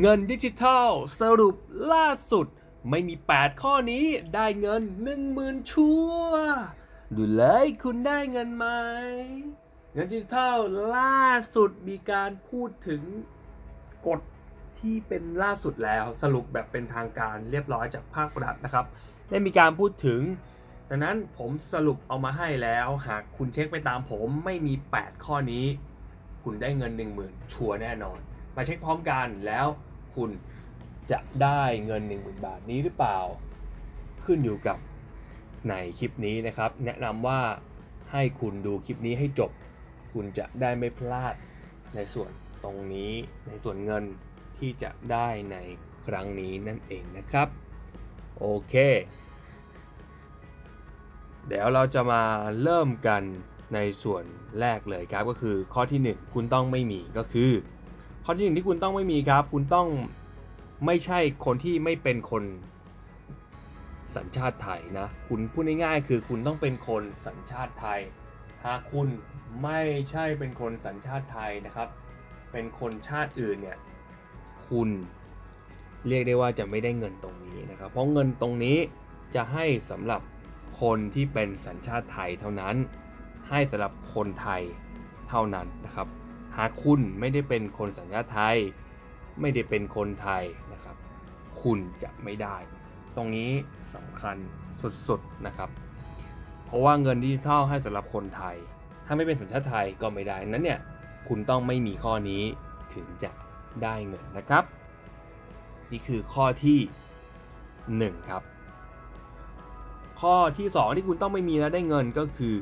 เงินดิจิทัลสรุปล่าสุด ไม่มี 8 ข้อนี้ได้เงิน 10,000 ชัวดูเลยคุณได้เงินไหม เงินดิจิทัลล่าสุดมีการพูดถึงกฎที่เป็นล่าสุดแล้วสรุปแบบเป็นทางการเรียบร้อยจากภาครัฐนะครับ ได้มีการพูดถึงดังนั้นผมสรุปเอามาให้แล้วหากคุณเช็คไปตามผมไม่มี 8 ข้อนี้ คุณได้เงิน 10,000 ชัวร์แน่นอน มาเช็คพร้อมกันแล้วคุณจะได้เงิน 10,000 บาทนี้หรือเปล่า ขึ้นอยู่กับในคลิปนี้นะครับ แนะนำว่าให้คุณดูคลิปนี้ให้จบ คุณจะได้ไม่พลาดในส่วนตรงนี้ในส่วนเงินที่จะได้ในครั้งนี้นั่นเองนะครับ โอเค เดี๋ยวเราจะมาเริ่มกันในส่วนแรกเลยครับก็คือข้อที่ 1 คุณต้องไม่มีก็คือ ข้อที่หนึ่งที่คุณต้องไม่มีครับ คุณต้องไม่ใช่คนที่ไม่เป็นคนสัญชาติไทยนะ คุณพูดง่ายๆ คือคุณต้องเป็นคนสัญชาติไทย หากคุณไม่ใช่เป็นคนสัญชาติไทยนะครับ เป็นคนชาติอื่นเนี่ย คุณเรียกได้ว่าจะไม่ได้เงินตรงนี้นะครับ เพราะเงินตรงนี้จะให้สำหรับคนที่เป็นสัญชาติไทยเท่านั้น ให้สำหรับคนไทยเท่านั้นนะครับ หากคุณไม่ได้เป็นคนสัญชาติไทย ไม่ได้เป็นคนไทยนะครับ คุณจะไม่ได้ ตรงนี้สำคัญสุดๆนะครับ เพราะว่าเงินดิจิทัลให้สำหรับคนไทย ถ้าไม่เป็นสัญชาติไทยก็ไม่ได้นั้นเนี่ยคุณต้องไม่มีข้อนี้ถึงจะได้เงินนะครับ นี่คือข้อที่ 1 ครับ ข้อที่ 2 ที่คุณต้องไม่มีแล้วได้เงินก็คือ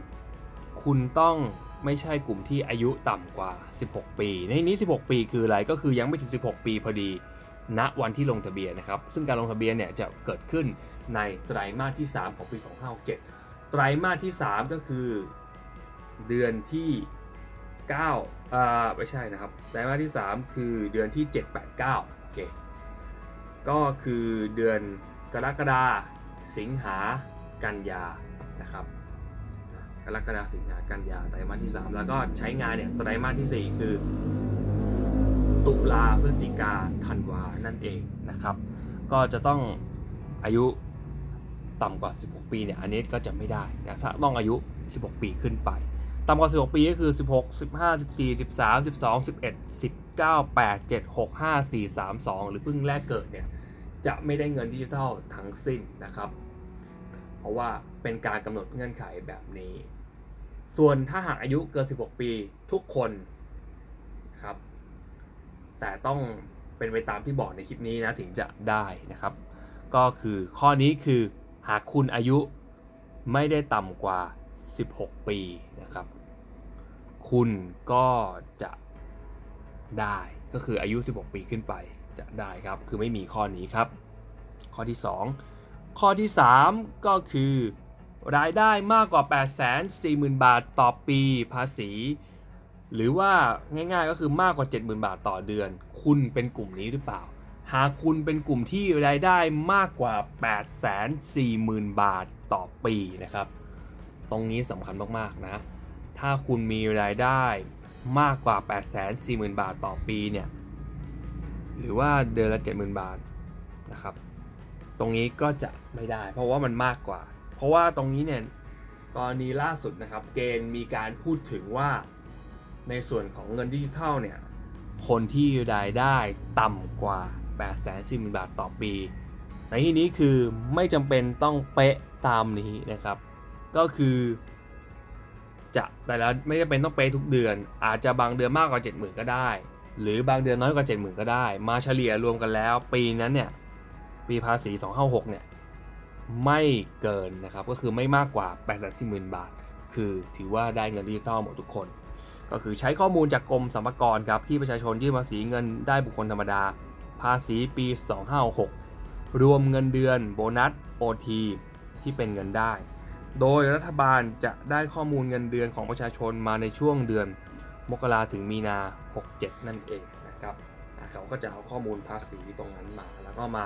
คุณต้อง ไม่ใช่กลุ่มที่อายุต่ำกว่า 16 ปี ในนี้ 16 ปีคืออะไรก็คือยังไม่ถึง 16 ปีพอดีณวันที่ลงทะเบียนนะครับ ซึ่งการลงทะเบียนเนี่ยจะเกิดขึ้นในไตรมาสที่ 3 ของปี 2567 ไตรมาสที่ 3 ก็คือเดือนที่9อ่าไม่ใช่นะครับ ไตรมาสที่ 3 คือเดือนที่ 7 8 9โอเคก็คือเดือนกรกฎาสิงหากันยานะครับ รกฎาสิงหากันยาไตรมาสที่ 3 แล้วก็ใช้งานเนี่ยไตรมาสที่ 4 คือ ตุลาพฤศจิกาธันวานั่นเองนะครับ ก็จะต้องอายุต่ำกว่า 16 ปีเนี่ยอันนี้ก็จะไม่ได้นะถ้าต้องอายุ 16 ปีขึ้นไปต่ำกว่า 16 ปีก็คือ 16 15 14 13 12 11 19 8 7 6 5 4 3 2 หรือเพิ่งแรกเกิดเนี่ยจะไม่ได้เงินดิจิทัลทั้งสิ้นนะครับ เพราะว่าเป็นการกำหนดเงื่อนไขแบบนี้ ส่วนถ้าหากอายุเกิน 16 ปีทุกคนครับ แต่ต้องเป็นไปตามที่บอกในคลิปนี้นะถึงจะได้นะครับ ก็คือข้อนี้คือหากคุณอายุไม่ได้ต่ำกว่า 16 ปีนะครับ คุณก็จะได้ก็คืออายุ 16 ปีขึ้นไปจะได้ครับ คือไม่มีข้อนี้ครับ ข้อที่ 2 ข้อที่ 3 ก็คือ รายได้มากกว่า 840,000 บาทต่อปีภาษี หรือว่าง่ายๆก็คือมากกว่า 70,000 บาทต่อเดือน คุณเป็นกลุ่มนี้หรือเปล่า หากคุณเป็นกลุ่มที่รายได้มากกว่า 840,000 บาทต่อปีนะครับ ตรงนี้สำคัญมากๆนะ ถ้าคุณมีรายได้มากกว่า 840,000 บาทต่อปีเนี่ย หรือว่าเดือนละ 70,000 บาทนะครับ ตรงนี้ก็จะไม่ได้ เพราะว่ามันมากกว่า เพราะว่าตรงนี้เนี่ยกรณีล่าสุดนะครับ เกณฑ์มีการพูดถึงว่าในส่วนของเงินดิจิทัลเนี่ย คนที่รายได้ต่ำกว่า 8 4 0 0 0 0 บาทต่อปี ในที่นี้คือไม่จำเป็นต้องเป๊ะตามนี้นะครับ ก็คือจะแต่ละไม่จำเป็นต้องเป๊ะทุกเดือน อาจจะบางเดือนมากกว่า 70,000 ก็ได้ หรือบางเดือนน้อยกว่า 70,000 ก็ได้ มาเฉลี่ยรวมกันแล้ว ปีนั้นเนี่ย ปีภาษี 256 เนี่ย ไม่เกินนะครับก็คือไม่มากกว่า 840,000 บาท คือถือว่าได้เงินดิจิตอลหมดทุกคน ก็คือใช้ข้อมูลจากกรมสรรพากรครับที่ประชาชนยื่นภาษีเงินได้บุคคลธรรมดา ภาษีปี 2566 รวมเงินเดือนโบนัส OT ที่เป็นเงินได้ โดยรัฐบาลจะได้ข้อมูลเงินเดือนของประชาชนมาในช่วงเดือน มกราถึงมีนา 67 นั่นเองนะครับเขาก็จะเอาข้อมูลภาษีตรงนั้นมาแล้วก็มา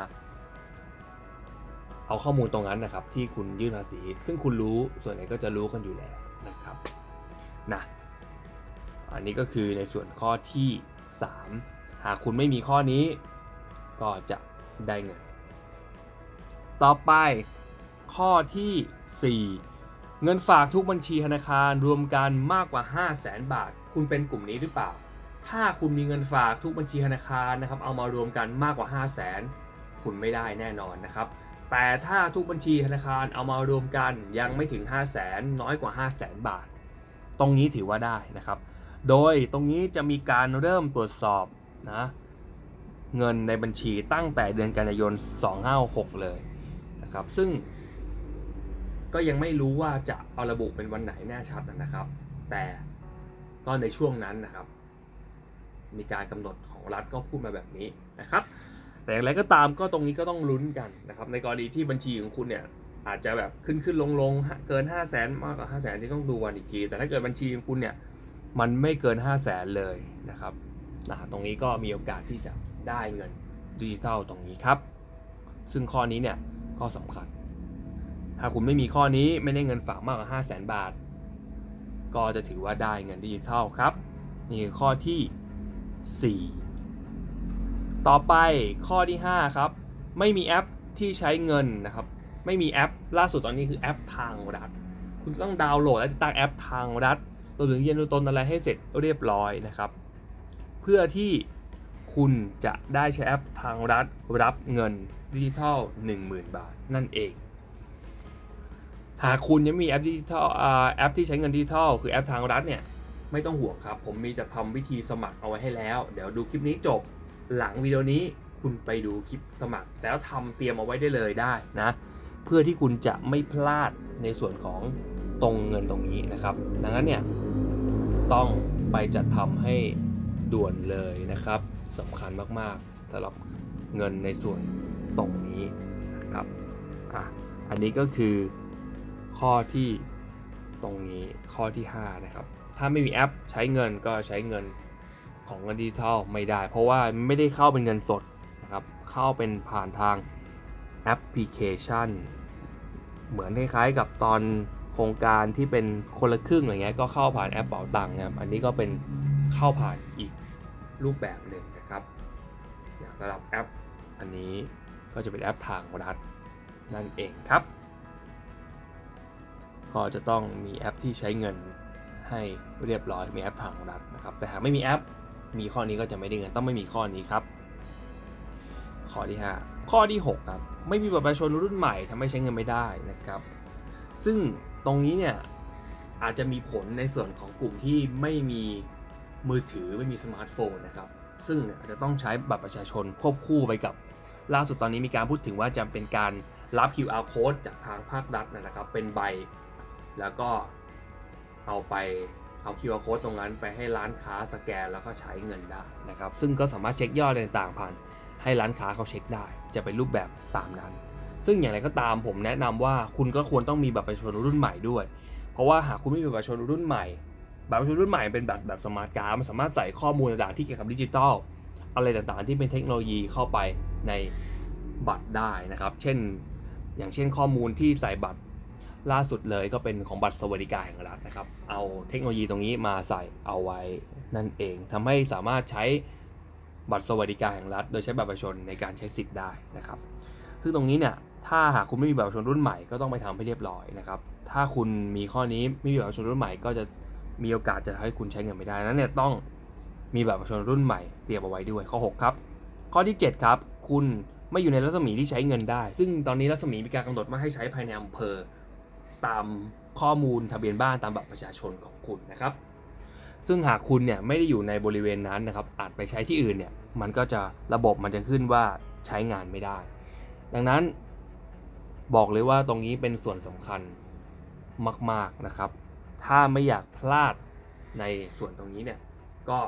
เอาข้อมูลตรงนั้นนะครับที่คุณยื่นภาษี ซึ่งคุณรู้ส่วนไหนก็จะรู้กันอยู่แล้วนะครับนะอันนี้ก็คือในส่วนข้อที่ 3 หากคุณไม่มีข้อนี้ ก็จะได้เงิน ต่อไปข้อที่ 4 เงินฝากทุกบัญชีธนาคารรวมกันมากกว่า 5 0 0แสนบาท คุณเป็นกลุ่มนี้หรือเปล่า ถ้าคุณมีเงินฝากทุกบัญชีธนาคารนะครับ เอามารวมกันมากกว่า 5 0 0แสนคุณไม่ได้แน่นอนนะครับ แต่ถ้าทุกบัญชีธนาคารเอามารวมกันยังไม่ถึง 5 0 0แสนน้อยกว่า 5 0 0แสนบาท ตรงนี้ถือว่าได้นะครับ โดยตรงนี้จะมีการเริ่มตรวจสอบนะเงินในบัญชีตั้งแต่เดือนกันยายน 256 เลยนะครับ ซึ่งก็ยังไม่รู้ว่าจะเอาระบุเป็นวันไหนแน่ชัดนะครับ แต่ก็ในช่วงนั้นนะครับ มีการกำหนดของรัฐก็พูดมาแบบนี้นะครับ แต่อย่างไรก็ตามก็ตรงนี้ก็ต้องลุ้นกันนะครับในกรณีที่บัญชีของคุณเนี่ยอาจจะแบบขึ้นขึ้นลงลงเกิน 5 0 0แสนมากกว่า5 0 0แสนที่ต้องดูวันอีกที แต่ถ้าเกิดบัญชีของคุณเนี่ยมันไม่เกิน 5 0 0แสนเลยนะครับนะตรงนี้ก็มีโอกาสที่จะได้เงินดิจิทัลตรงนี้ครับ ซึ่งข้อนี้เนี่ยก็สำคัญ ถ้าคุณไม่มีข้อนี้ไม่ได้เงินฝากมากกว่า 5 0 0แสนบาท ก็จะถือว่าได้เงินดิจิทัลครับ นี่คือข้อที่ 4 ต่อไปข้อที่ 5 ครับ ไม่มีแอปที่ใช้เงินนะครับ ไม่มีแอปล่าสุดตอนนี้คือแอปทางรัฐ คุณต้องดาวน์โหลดและติดตั้งแอปทางรัฐตัวถึงเย็นตัวตนอะไรให้เสร็จเรียบร้อยนะครับ เพื่อที่คุณจะได้ใช้แอปทางรัฐรับเงินดิจิทัล 10,000 บาท นั่นเอง หากคุณยังมีแอปดิจิทัลแอปที่ใช้เงินดิจิทัลคือแอปทางรัฐเนี่ยไม่ต้องห่วงครับ ผมมีจะทำวิธีสมัครเอาไว้ให้แล้ว เดี๋ยวดูคลิปนี้จบ หลังวิดีโอนี้คุณไปดูคลิปสมัคร แล้วทำเตรียมเอาไว้ได้เลยได้นะ เพื่อที่คุณจะไม่พลาดในส่วนของตรงเงินตรงนี้นะครับ ดังนั้นเนี่ยต้องไปจัดทำให้ด่วนเลยนะครับสำคัญมากๆสำหรับเงินในส่วนตรงนี้นะครับอะอันนี้ก็คือข้อที่ตรงนี้ข้อที่ 5 นะครับ ถ้าไม่มีแอปใช้เงินก็ใช้เงิน ของเงินดิจิทัลไม่ได้ เพราะว่าไม่ได้เข้าเป็นเงินสดนะครับ เข้าเป็นผ่านทางแอปพลิเคชัน เหมือนคล้ายๆกับตอนโครงการที่เป็นคนละครึ่งอะไรเงี้ยก็เข้าผ่านแอปเป๋าตังค์นะครับอันนี้ก็เป็นเข้าผ่านอีกรูปแบบหนึ่งนะครับอย่างสำหรับแอปอันนี้ก็จะเป็นแอปทางรัฐนั่นเองครับ ก็จะต้องมีแอปที่ใช้เงินให้เรียบร้อยมีแอปทางรัฐนะครับ แต่หากไม่มีแอป มีข้อนี้ก็จะไม่ได้เงินต้องไม่มีข้อนี้ครับ ข้อที่ 5 ข้อที่ 6 ครับ ไม่มีบัตรประชาชนรุ่นใหม่ทำให้ใช้เงินไม่ได้นะครับ ซึ่งตรงนี้เนี่ยอาจจะมีผลในส่วนของกลุ่มที่ไม่มีมือถือไม่มีสมาร์ทโฟนนะครับ ซึ่งอาจจะต้องใช้บัตรประชาชนควบคู่ไปกับ ล่าสุดตอนนี้มีการพูดถึงว่าจะเป็นการรับ QR code จากทางภาครัฐนะครับ เป็นใบ แล้วก็เอาไป เอา QR code ตรงนั้นไปให้ร้านค้าสแกนแล้วก็ใช้เงินได้นะครับ ซึ่งก็สามารถเช็คยอดต่างๆผ่านให้ร้านค้าเขาเช็คได้ จะเป็นรูปแบบตามนั้น ซึ่งอย่างไรก็ตามผมแนะนำว่าคุณก็ควรต้องมีบัตรประชาชนรุ่นใหม่ด้วย เพราะว่าหากคุณไม่มีบัตรประชาชนรุ่นใหม่บัตรประชาชนรุ่นใหม่เป็นแบบแบบสมาร์ทการ์ดมันสามารถใส่ข้อมูลต่างๆที่เกี่ยวกับดิจิทัลอะไรต่างๆ ที่เป็นเทคโนโลยีเข้าไปในบัตรได้นะครับ เช่น อย่างเช่นข้อมูลที่ใส่บัตร ล่าสุดเลยก็เป็นของบัตรสวัสดิการแห่งรัฐนะครับ เอาเทคโนโลยีตรงนี้มาใส่เอาไว้นั่นเองทำให้สามารถใช้บัตรสวัสดิการแห่งรัฐ โดยใช้บัตรประชาชนในการใช้สิทธิ์ได้นะครับ ซึ่งตรงนี้เนี่ยถ้าหากคุณไม่มีบัตรประชาชนรุ่นใหม่ก็ต้องไปทำให้เรียบร้อยนะครับ ถ้าคุณมีข้อนี้ไม่มีบัตรประชาชนรุ่นใหม่ก็จะมีโอกาสจะให้คุณใช้เงินไม่ได้นั้นเนี่ยต้องมีบัตรประชาชนรุ่นใหม่เตรียมเอาไว้ด้วยข้อ 6 ครับ ข้อที่ 7 ครับ คุณไม่อยู่ในรัศมีที่ใช้เงินได้ ซึ่งตอนนี้รัศมีมีการกำหนดมาให้ใช้ภายในอำเภอ ตามข้อมูลทะเบียนบ้านตามบัตรประชาชนของคุณนะครับ ซึ่งหากคุณเนี่ยไม่ได้อยู่ในบริเวณนั้นนะครับ อาจไปใช้ที่อื่นเนี่ยมันก็จะระบบมันจะขึ้นว่าใช้งานไม่ได้ ดังนั้นบอกเลยว่าตรงนี้เป็นส่วนสำคัญมาก ๆนะครับ ถ้าไม่อยากพลาดในส่วนตรงนี้เนี่ยก็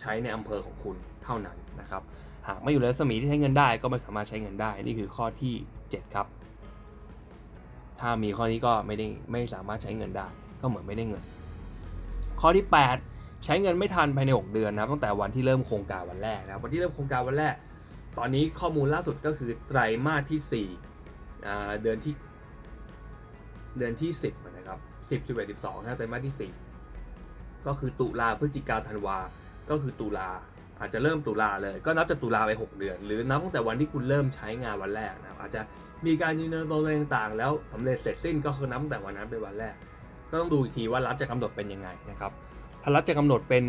ใช้ในอำเภอของคุณเท่านั้นนะครับ หากไม่อยู่ในรัศมีที่ใช้เงินได้ก็ไม่สามารถใช้เงินได้ นี่คือข้อที่ 7 ครับ ถ้ามีข้อนี้ก็ไม่ได้ไม่สามารถใช้เงินได้ ก็เหมือนไม่ได้เงิน ข้อที่ 8 ใช้เงินไม่ทันภายใน 6 เดือนนะตั้งแต่วันที่เริ่มโครงการวันแรกนะวันที่เริ่มโครงการวันแรก ตอนนี้ข้อมูลล่าสุดก็คือไตรมาสที่4อ่เดือนที่เดือนที่ 10นะครับ10 11 12นะไตรมาสที่ 4 ก็คือตุลาพฤศจิกาธันวา ก็คือตุลา อาจจะเริ่มตุลาเลย ก็นับจากตุลาไป 6 เดือน หรือนับตั้งแต่วันที่คุณเริ่มใช้งานวันแรกนะครับอาจจะมีการยืนยันตัวตนต่างๆ แล้วสำเร็จเสร็จสิ้นก็คือนับตั้งแต่วันนั้นเป็นวันแรก ก็ต้องดูอีกทีว่ารัฐจะกำหนดเป็นยังไงนะครับถ้ารัฐจะกำหนดเป็น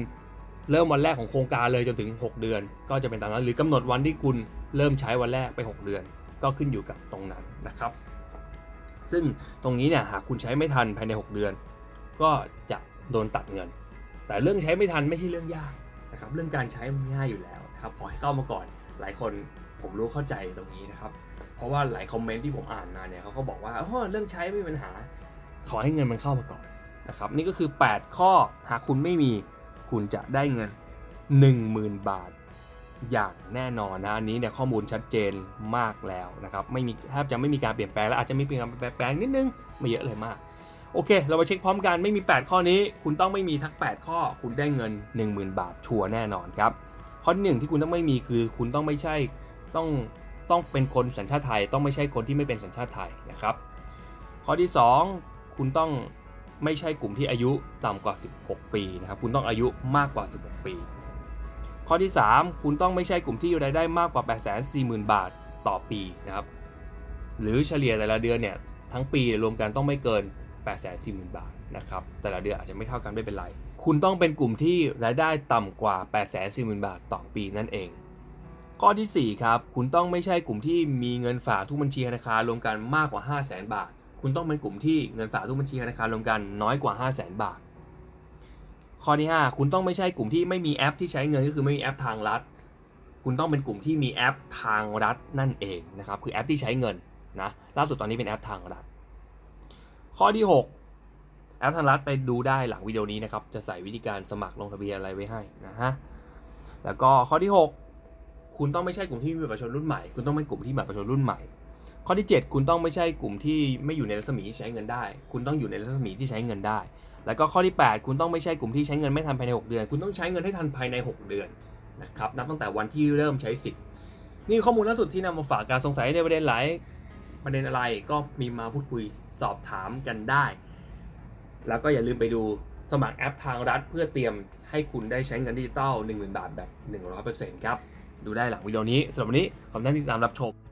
เริ่มวันแรกของโครงการเลยจนถึง 6 เดือน ก็จะเป็นตามนั้นหรือกำหนดวันที่คุณเริ่มใช้วันแรกไป 6 เดือน ก็ขึ้นอยู่กับตรงนั้นนะครับ ซึ่งตรงนี้เนี่ยหากคุณใช้ไม่ทันภายใน 6 เดือน ก็จะโดนตัดเงิน แต่เรื่องใช้ไม่ทันไม่ใช่เรื่องยาก นะครับเรื่องการใช้มันง่ายอยู่แล้วนะครับขอให้เข้ามาก่อนหลายคนผมรู้เข้าใจตรงนี้นะครับ เพราะว่าหลายคอมเมนต์ที่ผมอ่านมาเนี่ยเขาก็บอกว่าอ๋อเรื่องใช้ไม่มีปัญหา ขอให้เงินมันเข้ามาก่อนนะครับนี่ก็คือ 8 ข้อหากคุณไม่มีคุณจะได้เงิน 10,000 บาทอย่างแน่นอนนะ อันนี้เนี่ยข้อมูลชัดเจนมากแล้วนะครับไม่มีแทบจะไม่มีการเปลี่ยนแปลงแล้วอาจจะมีเพียนการเปลี่ยนแปลงนิดนึงไม่เยอะเลยมาก โอเค เรามาเช็คพร้อมกันไม่มี 8 ข้อนี้ คุณต้องไม่มีทั้ง 8 ข้อ คุณได้เงิน 10,000 บาทชัวร์แน่นอนครับ ข้อที่หนึ่งที่คุณต้องไม่มีคือ คุณต้องไม่ใช่ต้องต้องเป็นคนสัญชาติไทย ต้องไม่ใช่คนที่ไม่เป็นสัญชาติไทยนะครับ ข้อที่ 2 คุณต้องไม่ใช่กลุ่มที่อายุต่ำกว่า 16 ปีนะครับ คุณต้องอายุมากกว่า 16 ปี ข้อที่ 3 คุณต้องไม่ใช่กลุ่มที่รายได้มากกว่า 840,000 บาทต่อปีนะครับ หรือเฉลี่ยแต่ละเดือนเนี่ยทั้งปีรวมกันต้องไม่เกิน 840,000 บาทนะครับ แต่ละเดือนอาจจะไม่เท่ากันไม่เป็นไร คุณต้องเป็นกลุ่มที่รายได้ต่ำกว่า 840,000 บาทต่อปีนั่นเอง ข้อทีสี่ 4 ครับ คุณต้องไม่ใช่กลุ่มที่มีเงินฝากทุกบัญชีธนาคารรวมกันมากกว่า 5 0 0 0 0 0 บาท คุณต้องเป็นกลุ่มที่เงินฝากทุกบัญชีธนาคารรวมกันน้อยกว่า 5 0 0 0 0 0 บาท ข้อที่ 5 คุณต้องไม่ใช่กลุ่มที่ไม่มีแอปที่ใช้เงินก็คือไม่มีแอปทางรัฐ คุณต้องเป็นกลุ่มที่มีแอปทางรัฐนั่นเองนะครับ คือแอปที่ใช้เงินนะ ล่าสุดตอนนี้เป็นแอปทางรัฐ ข้อที่ 6 แอปทางรัฐไปดูได้หลังวิดีโอนี้นะครับ จะใส่วิธีการสมัครลงทะเบียนอะไรไว้ให้นะฮะ แล้วก็ข้อที่ 6 คุณต้องไม่ใช่กลุ่มที่มีบัตรประชาชนรุ่นใหม่ คุณต้องเป็นกลุ่มที่มีบัตรประชาชนรุ่นใหม่ ข้อที่ 7 คุณต้องไม่ใช่กลุ่มที่ไม่อยู่ในรัศมีที่ใช้เงินได้ คุณต้องอยู่ในรัศมีที่ใช้เงินได้ แล้วก็ข้อที่ 8 คุณต้องไม่ใช่กลุ่มที่ใช้เงินไม่ทันภายใน 6 เดือน คุณต้องใช้เงินให้ทันภายใน 6 เดือนนะครับ นับตั้งแต่วันที่เริ่มใช้สิทธิ์นี่ข้อมูลล่าสุดที่นำมาฝากการสงสัยในประเด็นหลาย ประเด็นอะไรก็มีมาพูดคุยสอบถามกันได้ แล้วก็อย่าลืมไปดูสมัครแอปทางรัฐเพื่อเตรียมให้คุณได้ใช้เงินดิจิตอล10,000 บาทแบบ 100%ครับ ดูได้หลังวิดีโอนี้สำหรับวันนี้ขอบคุณที่ติดตามรับชม